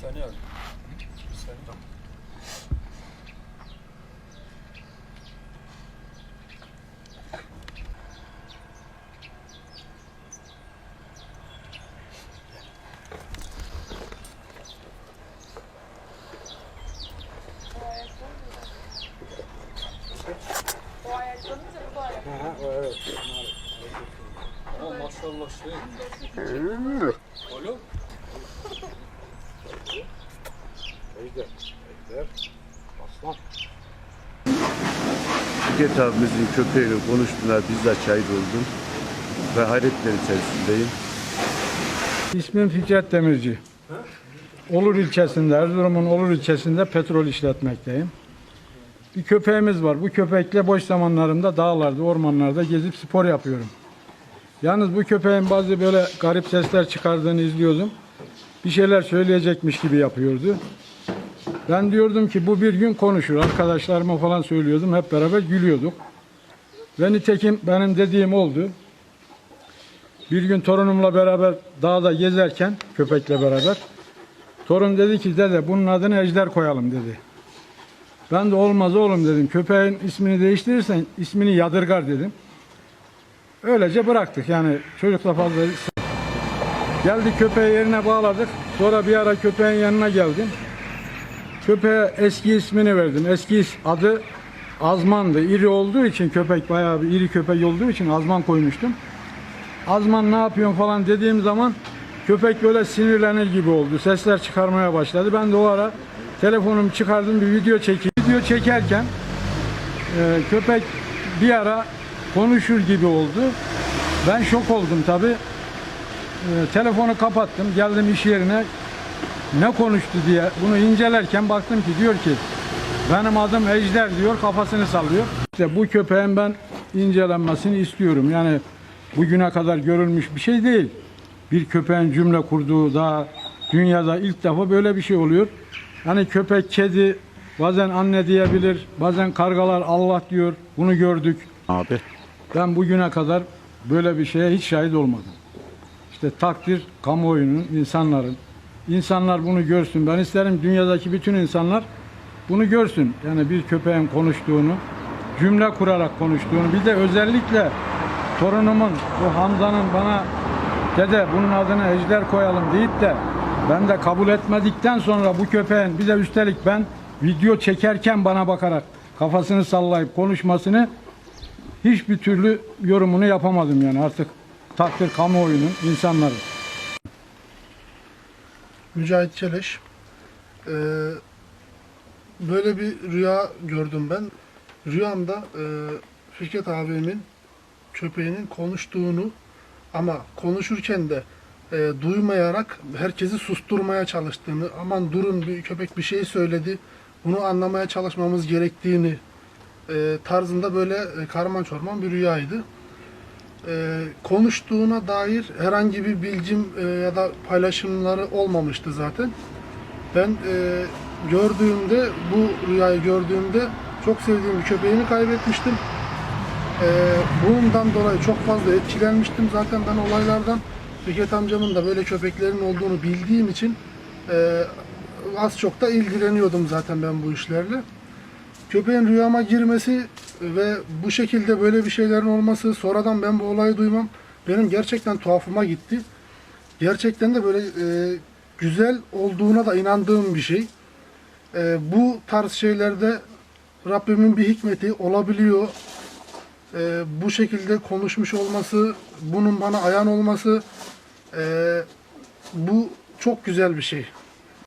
Saniye abi. Saniye. O ayaklarınız ya bu da ayak. Ha, o evet. Ama maşallah şey. Alo. Ejder. Ejder. Aslan. Fikret abimizin köpeğiyle konuştular, bizzat şahit oldum. Ve hayretler içerisindeyim. İsmim Fikret Demirci. Olur ilçesinde, Erzurum'un Olur ilçesinde petrol işletmekteyim. Bir köpeğimiz var. Bu köpekle boş zamanlarımda dağlarda, ormanlarda gezip spor yapıyorum. Yalnız bu köpeğin bazı böyle garip sesler çıkardığını izliyordum. Bir şeyler söyleyecekmiş gibi yapıyordu. Ben diyordum ki bu bir gün konuşur. Arkadaşlarıma falan söylüyordum. Hep beraber gülüyorduk. Ve nitekim benim dediğim oldu. Bir gün torunumla beraber dağda gezerken köpekle beraber torun dedi ki dede bunun adını Ejder koyalım dedi. Ben de olmaz oğlum dedim. Köpeğin ismini değiştirirsen ismini yadırgar dedim. Öylece bıraktık yani çocukla fazla Geldi köpeği yerine bağladık. Sonra bir ara köpeğin yanına geldim. Köpeğe eski ismini verdim. Eski is- adı Azman'dı. İri olduğu için köpek bayağı bir iri köpek olduğu için Azman koymuştum. Azman ne yapıyorsun falan dediğim zaman köpek böyle sinirlenir gibi oldu. Sesler çıkarmaya başladı. Ben de o ara telefonumu çıkardım bir video çekeyim. Video çekerken e, köpek bir ara konuşur gibi oldu. Ben şok oldum tabi. telefonu kapattım. Geldim iş yerine ne konuştu diye bunu incelerken baktım ki diyor ki benim adım Ejder diyor kafasını sallıyor. İşte bu köpeğin ben incelenmesini istiyorum. Yani bugüne kadar görülmüş bir şey değil. Bir köpeğin cümle kurduğu da dünyada ilk defa böyle bir şey oluyor. Hani köpek, kedi bazen anne diyebilir, bazen kargalar Allah diyor. Bunu gördük. Abi. Ben bugüne kadar böyle bir şeye hiç şahit olmadım. İşte takdir kamuoyunun, insanların. İnsanlar bunu görsün. Ben isterim dünyadaki bütün insanlar bunu görsün. Yani bir köpeğin konuştuğunu, cümle kurarak konuştuğunu. Bir de özellikle torunumun, bu Hamza'nın bana dede bunun adını Ejder koyalım deyip de ben de kabul etmedikten sonra bu köpeğin bir de üstelik ben video çekerken bana bakarak kafasını sallayıp konuşmasını hiçbir türlü yorumunu yapamadım yani artık takdir kamuoyunun, insanların. Mücahit Çeleş. Ee, böyle bir rüya gördüm ben. Rüyamda e, Fikret abimin köpeğinin konuştuğunu ama konuşurken de e, duymayarak herkesi susturmaya çalıştığını, aman durun bir köpek bir şey söyledi, bunu anlamaya çalışmamız gerektiğini e, tarzında böyle e, karman çorman bir rüyaydı. E, konuştuğuna dair herhangi bir bilgim e, ya da paylaşımları olmamıştı zaten. Ben gördüğümde, bu rüyayı gördüğümde çok sevdiğim bir köpeğimi kaybetmiştim. E, bundan dolayı çok fazla etkilenmiştim zaten ben olaylardan. Fikret amcamın da böyle köpeklerin olduğunu bildiğim için az çok da ilgileniyordum zaten ben bu işlerle. Köpeğin rüyama girmesi ve bu şekilde böyle bir şeylerin olması, sonradan ben bu olayı duymam benim gerçekten tuhafıma gitti. Gerçekten de böyle e, güzel olduğuna da inandığım bir şey. E, bu tarz şeylerde Rabbimin bir hikmeti olabiliyor. E, bu şekilde konuşmuş olması, bunun bana ayan olması e, bu çok güzel bir şey.